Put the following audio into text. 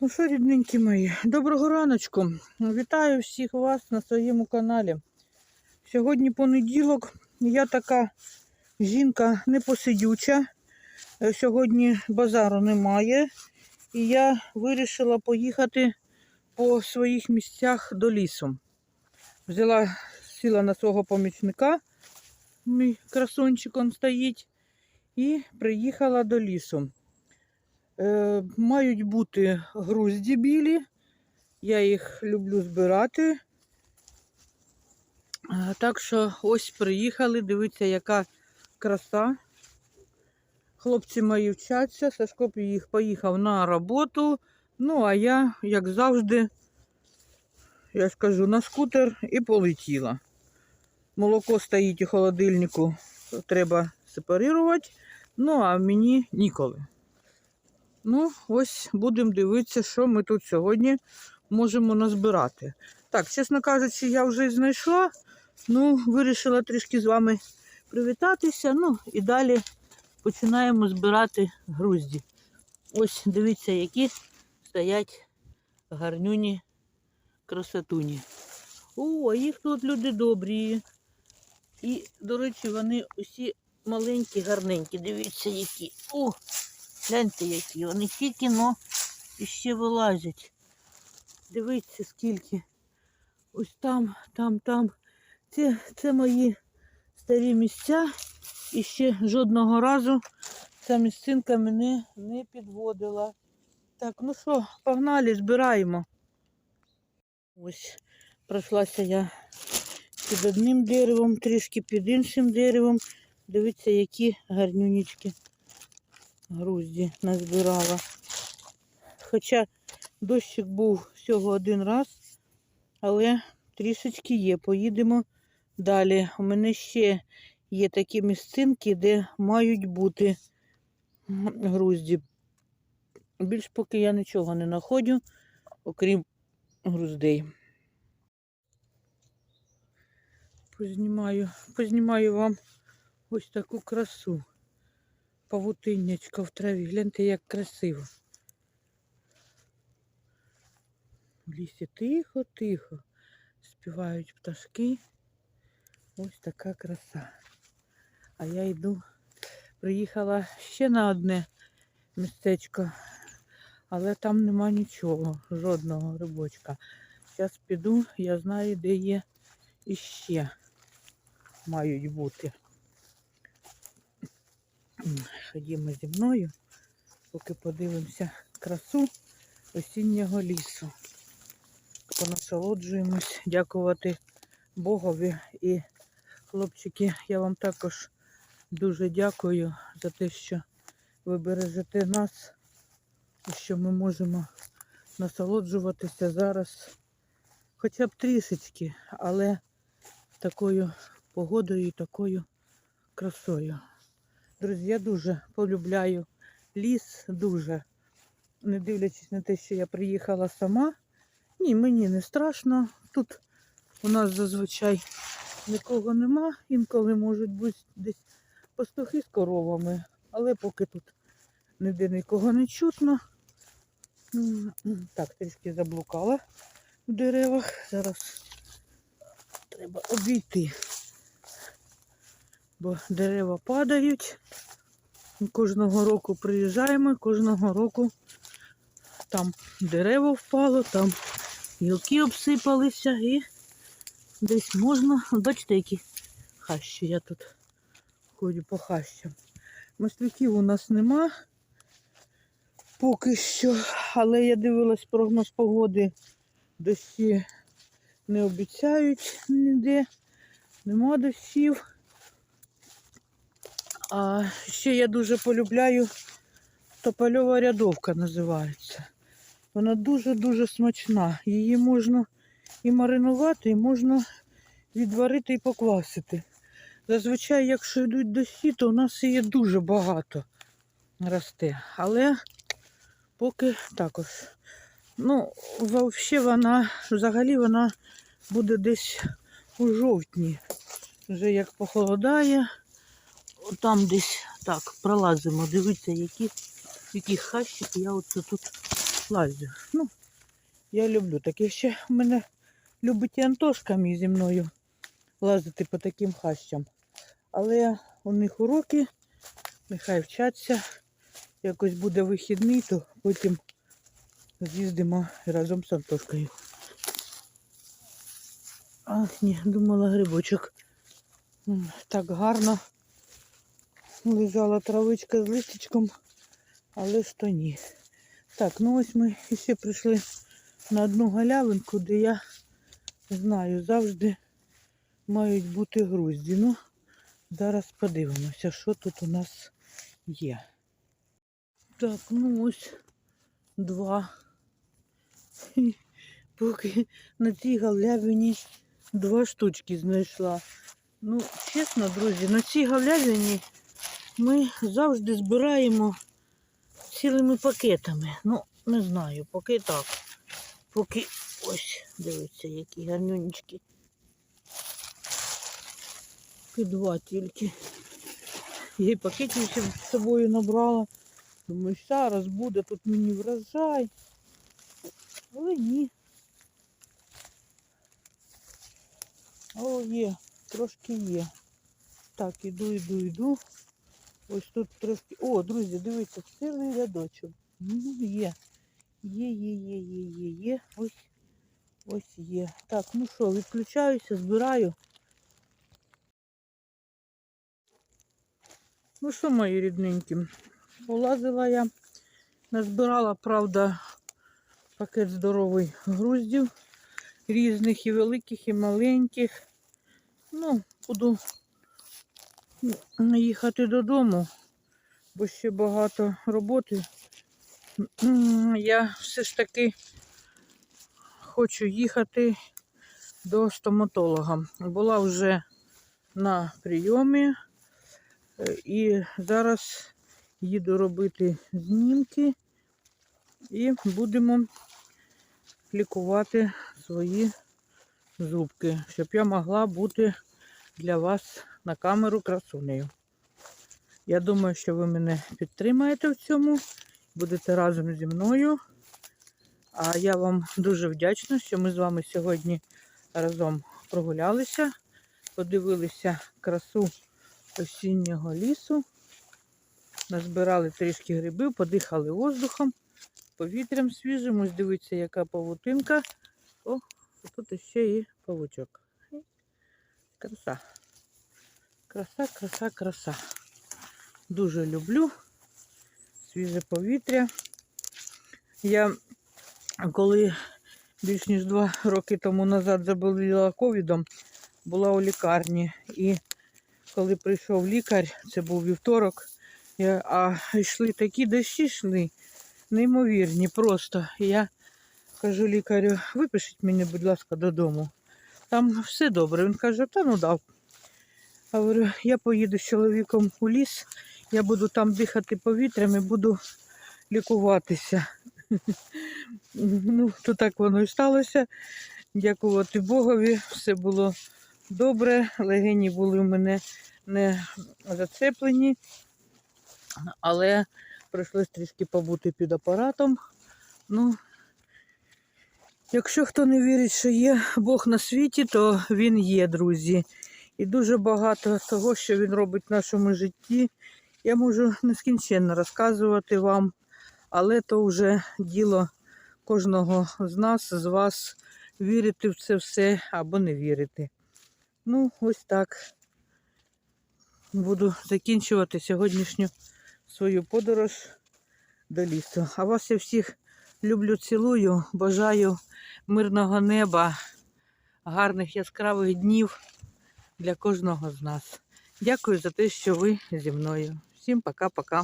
Ну що, рідненькі мої, доброго раночку. Вітаю всіх вас на своєму каналі. Сьогодні понеділок. Я така жінка непосидюча. Е, Сьогодні базару немає. І я вирішила поїхати по своїх місцях до лісу. Взяла, сіла на свого помічника, мій красунчик он стоїть, і приїхала до лісу. Е, мають бути грузді білі. Я їх люблю збирати. Е, Так що ось приїхали. Дивіться, яка краса. Хлопці мої вчаться. Сашко їх поїхав на роботу. Ну, а я, як завжди, я скажу, на скутер і полетіла. Молоко стоїть у холодильнику, треба сепарувати. Ну, а мені ніколи. Ну, ось будемо дивитися, що ми тут сьогодні можемо назбирати. Так, чесно кажучи, я вже знайшла. Ну, вирішила трішки з вами привітатися. Ну і далі починаємо збирати грузді. Ось дивіться, які стоять гарнюні красотуні. О, їх тут люди добрі. І, до речі, вони усі маленькі, гарненькі. Дивіться, які. О! Гляньте, які. Вони тільки но іще вилазять. Дивіться, скільки. Ось там, там, там. Це, це мої старі місця. І ще жодного разу ця місцинка мене не підводила. Так, ну що, погнали, збираємо. Ось пройшлася я під одним деревом, трішки під іншим деревом. Дивіться, які гарнюнічки грузді назбирала. Хоча дощик був всього один раз, але трішечки є. Поїдемо далі. У мене ще є такі місцинки, де мають бути грузді. Більш поки я нічого не знаходжу, окрім груздей. Познімаю, познімаю вам ось таку красу павутиннячка в траві. Гляньте, як красиво. В лісі тихо-тихо. Співають пташки. Ось така краса. А я йду, приїхала ще на одне містечко, але там нема нічого, жодного грибочка. Зараз піду, я знаю, де є іще мають бути. Ходімо зі мною, поки подивимося красу осіннього лісу. Понасолоджуємось, дякувати Богові. І, хлопчики, я вам також дуже дякую за те, що ви бережете нас, і що ми можемо насолоджуватися зараз хоча б трішечки, але такою погодою і такою красою. Друзі, я дуже полюбляю ліс, дуже. Не дивлячись на те, що я приїхала сама. Ні, мені не страшно. Тут у нас зазвичай нікого нема. Інколи можуть бути десь пастухи з коровами, але поки тут ніде нікого не чутно. Так, трішки заблукала в деревах. Зараз треба обійти бо дерева падають. Кожного року приїжджаємо, кожного року там дерево впало, там гілки обсипалися і десь можна. Бачите, які хащі я тут ходю по хащам. Масляків у нас нема поки що, але я дивилась прогноз погоди, дощі не обіцяють ніде, нема дощів. А ще я дуже полюбляю топольова рядовка називається. Вона дуже-дуже смачна. Її можна і маринувати, і можна відварити і поквасити. Зазвичай, якщо йдуть дощі, то у нас її дуже багато росте. Але поки також. Ну, взагалі вона, взагалі вона буде десь у жовтні. Вже як похолодає. Там десь так пролазимо. Дивіться, які, які хащики я оце тут лазю. Ну, я люблю таке. Ще в мене любить і Антошка мій зі мною лазити по таким хащам. Але у них уроки, нехай вчаться. Якось буде вихідний, то потім з'їздимо разом з Антошкою. Ах, ні, думала грибочок. Так гарно лежала травичка з листячком, але ж то ні. Так, ну ось ми ще прийшли на одну галявинку, де я знаю, завжди мають бути грузді. Ну, зараз подивимося, що тут у нас є. Так, ну ось два. Поки на цій галявині два штучки знайшла. Ну, чесно, друзі, на цій галявині ми завжди збираємо цілими пакетами. Ну, не знаю, поки так. Поки ось, дивіться, які гарнюнечки. Поки два тільки. Я і пакетів ще з собою набрала. Думаю, зараз буде тут мені врожай. Але ні. О, є, трошки є. Так, іду, іду, іду. Ось тут трошки. О, друзі, дивіться, цілий рядочок. Ну, є. Є, є, є, є, є, є. Ось. Ось є. Так, ну що, відключаюся, збираю. Ну що, мої рідненькі, полазила я, назбирала, правда, пакет здоровий груздів різних і великих, і маленьких. Ну, буду їхати додому, бо ще багато роботи. Я все ж таки хочу їхати до стоматолога. Була вже на прийомі е, і зараз їду робити знімки і будемо лікувати свої зубки, щоб я могла бути для вас на камеру красунею. Я думаю, що ви мене підтримаєте в цьому, будете разом зі мною. А я вам дуже вдячна, що ми з вами сьогодні разом прогулялися, подивилися красу осіннього лісу, назбирали трішки грибів, подихали воздухом, повітрям свіжим. Ось дивіться, яка павутинка. О, тут ще і павучок. Краса. Краса, краса, краса. Дуже люблю свіже повітря. Я коли більш ніж два роки тому назад заболіла ковідом, була у лікарні. І коли прийшов лікар, це був вівторок, я, а йшли такі дощі йшли, неймовірні просто. Я кажу лікарю, випишіть мені, будь ласка, додому. Там все добре. Він каже, та ну дав. Говорю, я поїду з чоловіком у ліс, я буду там дихати повітрям і буду лікуватися. Ну, то так воно і сталося. Дякувати Богові, все було добре. Легені були у мене не зацеплені, але прийшлось трішки побути під апаратом. Ну, якщо хто не вірить, що є Бог на світі, то він є, друзі. І дуже багато того, що він робить в нашому житті, я можу нескінченно розказувати вам, але то вже діло кожного з нас, з вас, вірити в це все або не вірити. Ну, ось так. Буду закінчувати сьогоднішню свою подорож до лісу. А вас я всіх люблю, цілую, бажаю мирного неба, гарних яскравих днів для кожного з нас. Дякую за те, що ви зі мною. Всім пока-пока.